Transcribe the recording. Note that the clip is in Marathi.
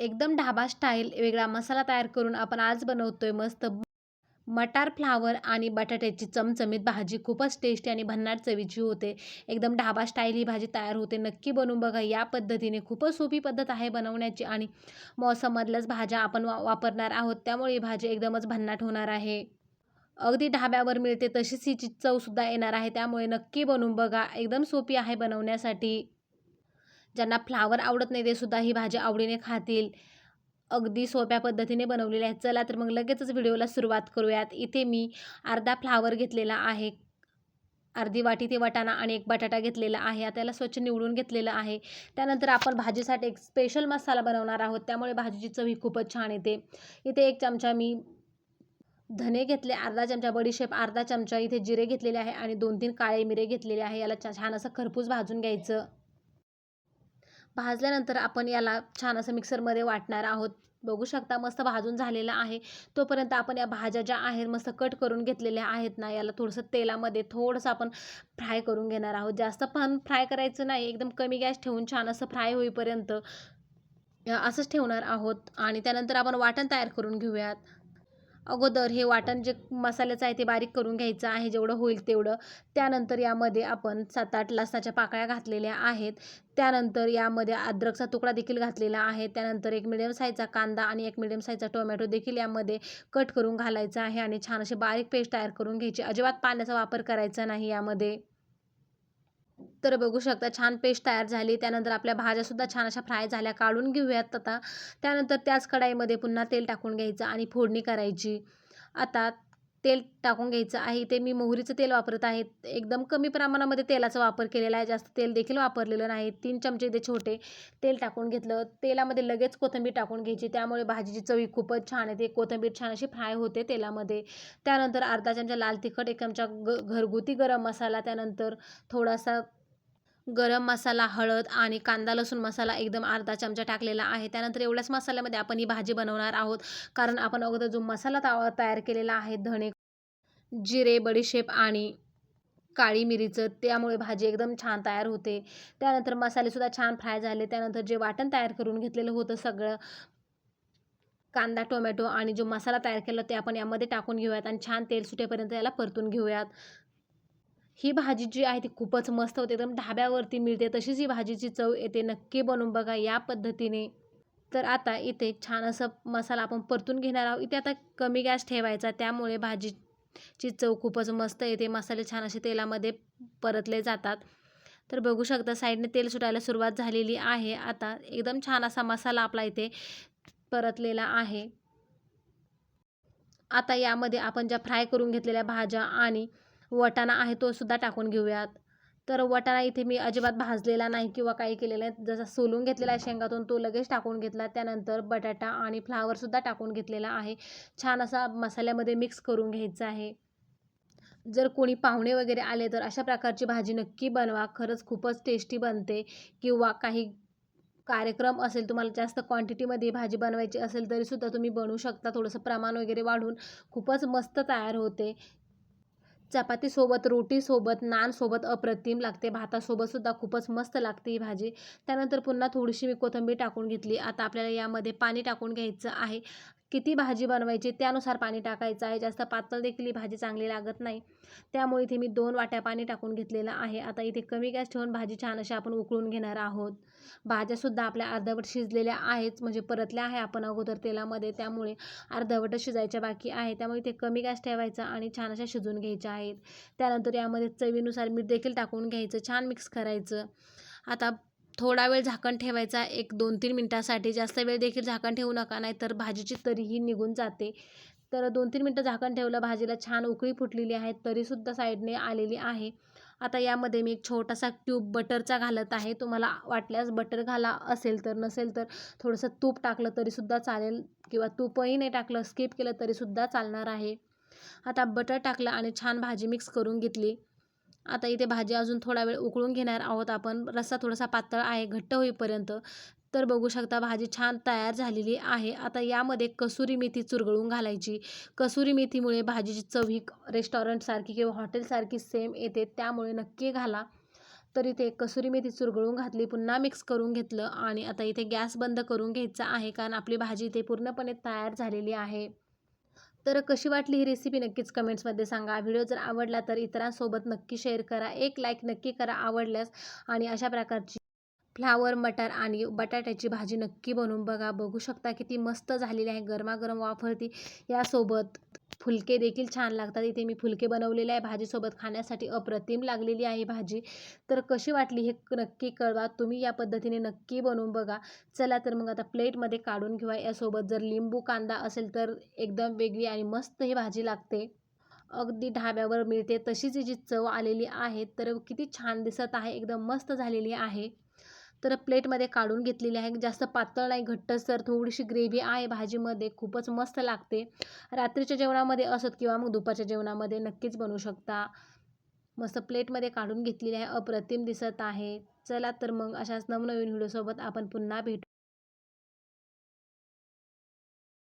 एकदम ढाबा स्टाईल वेगळा मसाला तयार करून आपण आज बनवतोय मस्त. मटार फ्लावर आणि बटाट्याची चमचमीत भाजी खूपच टेस्टी आणि भन्नाट चवीची होते. एकदम ढाबा स्टाईल ही भाजी तयार होते. नक्की बनवून बघा. या पद्धतीने खूपच सोपी पद्धत आहे बनवण्याची आणि मौसममधल्याच भाज्या आपण वा वापरणार आहोत. त्यामुळे ही भाजी एकदमच भन्नाट होणार आहे. अगदी ढाब्यावर मिळते तशीच हिची चवसुद्धा येणार आहे. त्यामुळे नक्की बनवून बघा. एकदम सोपी आहे बनवण्यासाठी. ज्यांना फ्लावर आवडत नाही ते सुद्धा ही भाजी आवडीने खातील. अगदी सोप्या पद्धतीने बनवलेली आहे चला तर मग लगेचच व्हिडिओला सुरुवात करूयात. इथे मी अर्धा फ्लावर घेतलेला आहे. अर्धी वाटी ते वाटाणा आणि एक बटाटा घेतलेला आहे. आता स्वच्छ निवडून घेतलेलं आहे. त्यानंतर आपण भाजीसाठी एक स्पेशल मसाला बनवणार आहोत. त्यामुळे भाजीची चव ही खूपच छान येते. इथे एक चमचा मी धने घेतले अर्धा चमचा बडीशेप अर्धा चमचा इथे जिरे घेतलेले आहे आणि दोन तीन काळे मिरे घेतलेले आहे. याला छान असं खरपूस भाजून घ्यायचं. भाजल्यानंतर आपण याला छान असं मिक्सरमध्ये वाटणार आहोत. बघू शकता मस्त भाजून झालेला आहे. तोपर्यंत आपण या भाज्या ज्या आहेत मस्त कट करून घेतलेल्या आहेत ना याला थोडंसं तेलामध्ये थोडंसं आपण फ्राय करून घेणार आहोत. जास्त पण फ्राय करायचं नाही. एकदम कमी गॅस ठेवून छान असं फ्राय होईपर्यंत असंच ठेवणार आहोत. आणि त्यानंतर आपण वाटण तयार करून घेऊयात. अगोदर हे वाटण जे मसाल्याचं आहे ते बारीक करून घ्यायचं आहे जेवढं होईल तेवढं. त्यानंतर यामध्ये आपण सात आठ लसणाच्या पाकळ्या घातलेल्या आहेत. त्यानंतर यामध्ये अद्रकचा तुकडा देखील घातलेला आहे. त्यानंतर एक मिडियम साईजचा कांदा आणि एक मिडियम साईजचा टोमॅटो देखील यामध्ये कट करून घालायचा आहे आणि छान अशी बारीक पेस्ट तयार करून घ्यायची. अजिबात पाण्याचा वापर करायचा नाही यामध्ये. तर बघू शकता छान पेस्ट तयार झाली. त्यानंतर आपल्या भाज्यासुद्धा छान अशा फ्राय झाल्या. काढून घेऊयात आता. त्यानंतर त्याच कढाईमध्ये पुन्हा तेल टाकून घ्यायचं आणि फोडणी करायची. आता तेल टाकून घ्यायचं आहे. ते मी मोहरीचं तेल वापरत आहे. एकदम कमी प्रमाणामध्ये तेलाचा वापर केलेला आहे. जास्त तेल देखील वापरलेलं नाही. तीन चमचे ते छोटे तेल टाकून घेतलं. तेलामध्ये लगेच कोथिंबीर टाकून घ्यायची. त्यामुळे भाजीची चवी खूपच छान येते. कोथिंबीर छान अशी फ्राय होते तेलामध्ये. त्यानंतर अर्धा चमचा लाल तिखट एक चमचा ग घरगुती गरम मसाला. त्यानंतर थोडासा गरम मसाला हळद आणि कांदा लसूण मसाला एकदम अर्धा चमचा टाकलेला आहे. त्यानंतर एवढ्याच मसाल्यामध्ये आपण ही भाजी बनवणार आहोत. कारण आपण अगोदर जो मसाला ता तयार केलेला आहे धणे जिरे बडीशेप आणि काळी मिरीचं त्यामुळे भाजी एकदम छान तयार होते. त्यानंतर मसालेसुद्धा छान फ्राय झाले. त्यानंतर जे वाटण तयार करून घेतलेलं होतं सगळं कांदा टोमॅटो आणि जो मसाला तयार केला ते आपण यामध्ये टाकून घेऊयात आणि छान तेल सुटेपर्यंत याला परतून घेऊयात. ही भाजी जी आहे ती खूपच मस्त होते. एकदम ढाब्यावरती मिळते. तशीच ही भाजीची चव येते. नक्की बनवून बघा या पद्धतीने. तर आता इथे छान असं मसाला आपण परतून घेणार आहोत. इथे आता कमी गॅस ठेवायचा. त्यामुळे भाजीची चव खूपच मस्त येते. मसाले छान असे तेलामध्ये परतले जातात. तर बघू शकता साईडने तेल सुटायला सुरुवात झालेली आहे. आता एकदम छान असा मसाला आपला इथे परतलेला आहे. आता यामध्ये आपण ज्या फ्राय करून घेतलेल्या भाज्या आणि वटाणा आहे तो सुद्धा टाकून घेऊयात. तर वटाणा इथे मी अजिबात भाजलेला नाही किंवा काही केलेलं नाही. जसा सोलून घेतलेला आहे शेंगातून तो लगेच टाकून घेतला. त्यानंतर बटाटा आणि फ्लावरसुद्धा टाकून घेतलेला आहे. छान असा मसाल्यामध्ये मिक्स करून घ्यायचा आहे. जर कोणी पाहुणे वगैरे आले तर अशा प्रकारची भाजी नक्की बनवा. खरंच खूपच टेस्टी बनते. किंवा काही कार्यक्रम असेल तुम्हाला जास्त क्वांटिटीमध्ये भाजी बनवायची असेल तरीसुद्धा तुम्ही बनवू शकता. थोडंसं प्रमाण वगैरे वाढून खूपच मस्त तयार होते. चपातीसोबत रोटीसोबत नानसोबत अप्रतिम लागते. भातासोबतसुद्धा खूपच मस्त लागते ही भाजी. त्यानंतर पुन्हा थोडीशी मी कोथिंबीर टाकून घेतली. आता आपल्याला यामध्ये पाणी टाकून घ्यायचं आहे. किती भाजी बनवायची त्यानुसार पाणी टाकायचं आहे. जास्त पातळ देखील ही भाजी चांगली लागत नाही. त्यामुळे इथे मी दोन वाट्या पाणी टाकून घेतलेलं आहे. आता इथे कमी गॅस ठेवून भाजी छान अशी आपण उकळून घेणार आहोत. भाज्यासुद्धा आपल्या अर्धवट शिजलेल्या आहेच म्हणजे परतल्या आहे आपण अगोदर तेलामध्ये. त्यामुळे अर्धवट शिजायच्या बाकी आहे. त्यामुळे इथे कमी गॅस ठेवायचा आणि छान अशा शिजून घ्यायच्या आहेत. त्यानंतर यामध्ये चवीनुसार मीठ देखील टाकून घ्यायचं. छान मिक्स करायचं. आता थोडा वेळ झाकण ठेवायचा एक दोन तीन मिनटासाठी. जास्त वेळ देखील झाकण ठेवू नका नाही तर भाजीची तरीही निघून जाते. तर दोन तीन मिनटं झाकण ठेवलं भाजीला छान उकळी फुटलेली आहे तरीसुद्धा साईडने आलेली आहे. आता यामध्ये मी एक छोटासा ट्यूब बटरचा घालत आहे. तुम्हाला वाटल्यास बटर घाला असेल तर नसेल तर थोडंसं तूप टाकलं तरीसुद्धा चालेल किंवा तूपही नाही टाकलं स्किप केलं तरीसुद्धा चालणार आहे. आता बटर टाकलं आणि छान भाजी मिक्स करून घेतली. आता इथे भाजी अजून थोडा वेळ उकळून घेणार आहोत. आपण रस्सा थोडासा पातळ आहे घट्ट होईपर्यंत. तर बघू शकता भाजी छान तयार झालेली आहे. आता यामध्ये कसुरी मेथी चुरगळून घालायची. कसुरी मेथीमुळे भाजीची चव ही रेस्टॉरंटसारखी किंवा हॉटेलसारखी सेम येते. त्यामुळे नक्की घाला. तर इथे कसुरी मेथी चुरगळून घातली पुन्हा मिक्स करून घेतलं आणि आता इथे गॅस बंद करून घ्यायचा आहे. कारण आपली भाजी इथे पूर्णपणे तयार झालेली आहे. तर कशी वाटली ही रेसिपी नक्कीच कमेंट्समध्ये सांगा. व्हिडिओ जर आवडला तर इतरांसोबत नक्की शेअर करा. एक लाईक नक्की करा आवडल्यास आणि अशा प्रकारची फ्लावर मटार आणि बटाट्याची भाजी नक्की बनवून बघा. बघू शकता किती मस्त झालेली आहे. गरमागरम वाफरती यासोबत फुलके देखील छान लागतात. इथे मी फुलके बनवलेले आहे. भाजीसोबत खाण्यासाठी अप्रतिम लागलेली आहे भाजी. तर कशी वाटली हे नक्की कळवा. तुम्ही या पद्धतीने नक्की बनवून बघा. चला तर मग आता प्लेटमध्ये काढून घेऊया. यासोबत जर लिंबू कांदा असेल तर एकदम वेगळी आणि मस्त ही भाजी लागते. अगदी ढाब्यावर मिळते. तशीच जी चव आलेली आहे. तर किती छान दिसत आहे. एकदम मस्त झालेली आहे. तर प्लेटमध्ये काढून घेतलेली आहे. जास्त पातळ नाही घट्टसर थोडीशी ग्रेव्ही आहे भाजीमध्ये. खूपच मस्त लागते. रात्रीच्या जेवणामध्ये असत किंवा मग दुपारच्या जेवणामध्ये नक्कीच बनवू शकता. मस्त प्लेटमध्ये काढून घेतलेली आहे. अप्रतिम दिसत आहे. चला तर मग अशाच नवनवीन व्हिडिओसोबत आपण पुन्हा भेटू.